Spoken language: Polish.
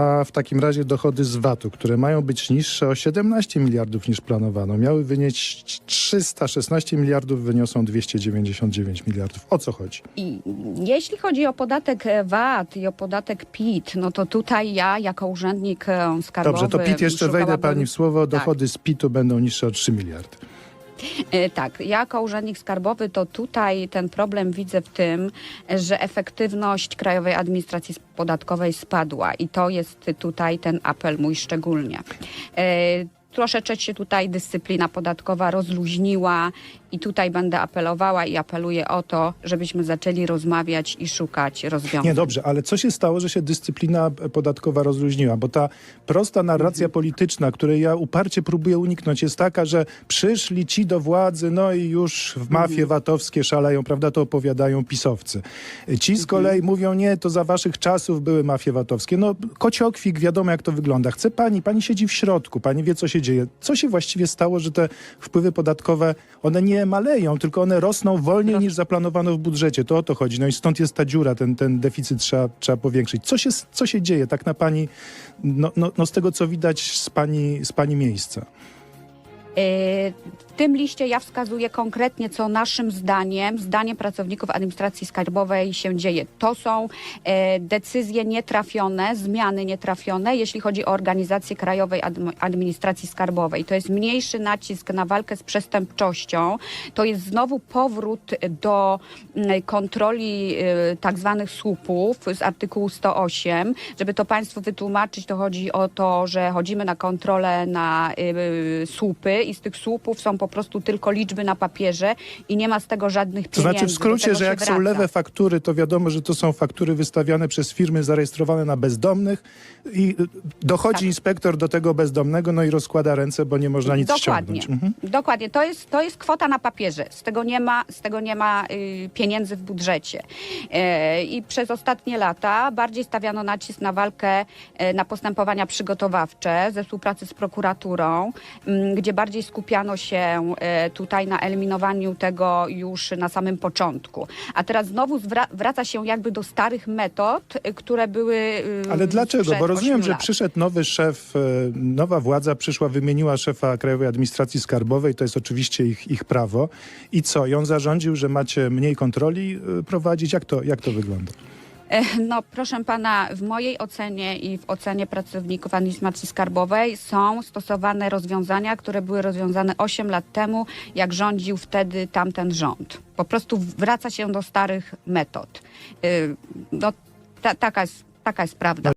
A w takim razie dochody z VAT-u, które mają być niższe o 17 miliardów niż planowano, miały wynieść 316 miliardów, wyniosą 299 miliardów. O co chodzi? I jeśli chodzi o podatek e, VAT i o podatek PIT, no to tutaj ja jako urzędnik e, skarbowy... Dobrze, to PIT jeszcze wejdę pani w słowo. Dochody z PIT-u będą niższe o 3 miliardy. E, Tak, ja jako urzędnik skarbowy to tutaj ten problem widzę w tym, że efektywność Krajowej Administracji Podatkowej spadła i to jest tutaj ten apel mój szczególnie. Troszeczkę się tutaj dyscyplina podatkowa rozluźniła i tutaj będę apelowała i apeluję o to, żebyśmy zaczęli rozmawiać i szukać rozwiązań. Nie, dobrze, ale co się stało, że się dyscyplina podatkowa rozluźniła? Bo ta prosta narracja polityczna, której ja uparcie próbuję uniknąć, jest taka, że przyszli ci do władzy, no i już w mafie VAT-owskie szaleją, prawda, to opowiadają pisowcy. Ci z kolei mówią, nie, to za waszych czasów były mafie VAT-owskie. No, kociokwik, wiadomo jak to wygląda. Chce pani, pani siedzi w środku, pani wie, co się dzieje. Co się właściwie stało, że te wpływy podatkowe, one nie maleją, tylko one rosną wolniej niż zaplanowano w budżecie. To o to chodzi. No i stąd jest ta dziura, ten, ten deficyt trzeba, trzeba powiększyć. Co się, co się dzieje tak na pani, no, no, no z tego co widać z pani, z pani miejsca? E, W tym liście ja wskazuję konkretnie, co naszym zdaniem, zdaniem pracowników administracji skarbowej się dzieje. To są e, decyzje nietrafione, zmiany nietrafione, jeśli chodzi o organizację Krajowej Adm- Administracji Skarbowej. To jest mniejszy nacisk na walkę z przestępczością. To jest znowu powrót do mm, kontroli e, tak zwanych słupów z artykułu 108. Żeby to Państwu wytłumaczyć, to chodzi o to, że chodzimy na kontrolę na y, słupy i z tych słupów są po prostu tylko liczby na papierze i nie ma z tego żadnych To pieniędzy. znaczy w skrócie, że jak są wraca. lewe faktury, to wiadomo, że to są faktury wystawiane przez firmy zarejestrowane na bezdomnych i y, dochodzi Tak. inspektor do tego bezdomnego, no i rozkłada ręce, bo nie można nic Dokładnie. ściągnąć. Mhm. Dokładnie. To jest, to jest kwota na papierze. Z tego nie ma, z tego nie ma y, pieniędzy w budżecie. E, I przez ostatnie lata bardziej stawiano nacisk na walkę, e, na postępowania przygotowawcze ze współpracy z prokuraturą, gdzie bardziej skupiano się e, tutaj na eliminowaniu tego już na samym początku. A teraz znowu wraca się jakby do starych metod, y, które były. y, Ale dlaczego? Bo rozumiem, że przyszedł nowy szef, e, nowa władza przyszła, wymieniła szefa Krajowej Administracji Skarbowej, to jest oczywiście ich, ich prawo. I co? I on zarządził, że macie mniej kontroli e, prowadzić? Jak to, jak to wygląda? E, No, proszę pana, w mojej ocenie i w ocenie pracowników administracji skarbowej są stosowane rozwiązania, które były rozwiązane 8 lat temu, jak rządził wtedy tamten rząd. Po prostu wraca się do starych metod. E, No, ta, taka, jest, taka jest prawda.